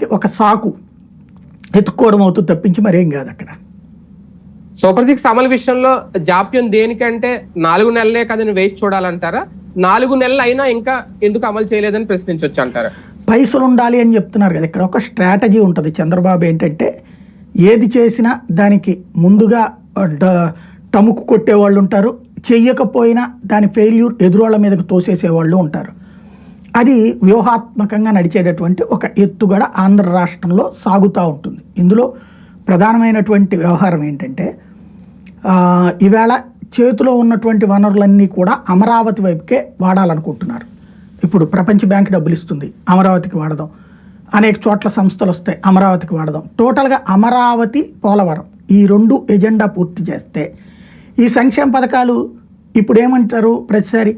దానికి ఒక సాకు ఎత్తుక్కోవడం అవుతుంది తప్పించి మరేం కాదు అక్కడ. సూపర్ సిక్స్ అమలు విషయంలో జాప్యం దేనికంటే నాలుగు నెలలే కదని వేచి చూడాలంటారా? నాలుగు నెలలు అయినా ఇంకా ఎందుకు అమలు చేయలేదని ప్రశ్నించవచ్చు అంటారా? పైసలు ఉండాలి అని చెప్తున్నారు కదా ఇక్కడ ఒక స్ట్రాటజీ ఉంటుంది. చంద్రబాబు ఏంటంటే ఏది చేసినా దానికి ముందుగా టముకు కొట్టేవాళ్ళు ఉంటారు. చెయ్యకపోయినా దాని ఫెయిల్యూర్ ఎదురోళ్ళ మీదకు తోసేసేవాళ్ళు ఉంటారు. అది వ్యూహాత్మకంగా నడిచేటటువంటి ఒక ఎత్తుగడ ఆంధ్ర రాష్ట్రంలో సాగుతూ ఉంటుంది. ఇందులో ప్రధానమైనటువంటి వ్యవహారం ఏంటంటే ఈవేళ చేతిలో ఉన్నటువంటి వనరులన్నీ కూడా అమరావతి వైపుకే వాడాలనుకుంటున్నారు. ఇప్పుడు ప్రపంచ బ్యాంక్ డబ్బులు ఇస్తుంది అమరావతికి వాడదాం. అనేక చోట్ల సంస్థలు వస్తాయి అమరావతికి వాడదాం. టోటల్గా అమరావతి పోలవరం ఈ రెండు ఎజెండా పూర్తి చేస్తే ఈ సంక్షేమ పథకాలు ఇప్పుడు ఏమంటారు ప్రతిసారి?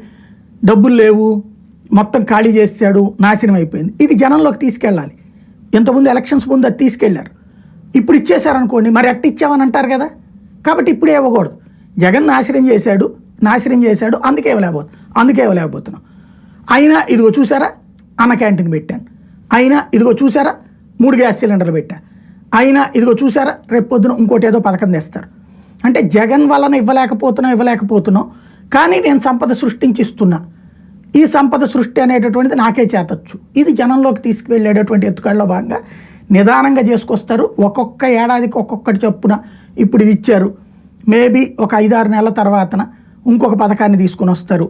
డబ్బులు లేవు మొత్తం ఖాళీ చేస్తాడు నాశనం అయిపోయింది. ఇది జనంలోకి తీసుకెళ్ళాలి. ఇంతకుముందు ఎలక్షన్స్ ముందు అది తీసుకెళ్ళారు ఇప్పుడు ఇచ్చేశారనుకోండి మరి ఎట్ట ఇచ్చామని అంటారు కదా? కాబట్టి ఇప్పుడే ఇవ్వకూడదు. జగన్ నాశనం చేశాడు నాశనం చేశాడు అందుకే ఇవ్వలేకపోతున్నాం అందుకే ఇవ్వలేకపోతున్నాం. అయినా ఇదిగో చూసారా? అన్న క్యాంటీన్ పెట్టాను. అయినా ఇదిగో చూసారా? మూడు గ్యాస్ సిలిండర్లు పెట్టా. అయినా ఇదిగో చూసారా? రేపు పొద్దున ఇంకోటి ఏదో పథకం తెస్తారు. అంటే జగన్ వలన ఇవ్వలేకపోతున్నాం ఇవ్వలేకపోతున్నాం. కానీ నేను సంపద సృష్టించిస్తున్నా. ఈ సంపద సృష్టి అనేటటువంటిది నాకే చేతచ్చు. ఇది జనంలోకి తీసుకువెళ్ళేటటువంటి ఎత్తుకాళ్ళలో భాగంగా నిదానంగా చేసుకొస్తారు. ఒక్కొక్క ఏడాదికి ఒక్కొక్కటి చొప్పున ఇప్పుడు ఇది ఇచ్చారు. మేబీ ఒక ఐదారు నెలల తర్వాతన ఇంకొక పథకాన్ని తీసుకుని వస్తారు.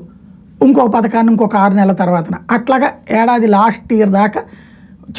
ఇంకొక పథకాన్ని ఇంకొక ఆరు నెలల తర్వాతన. అట్లాగా ఏడాది లాస్ట్ ఇయర్ దాకా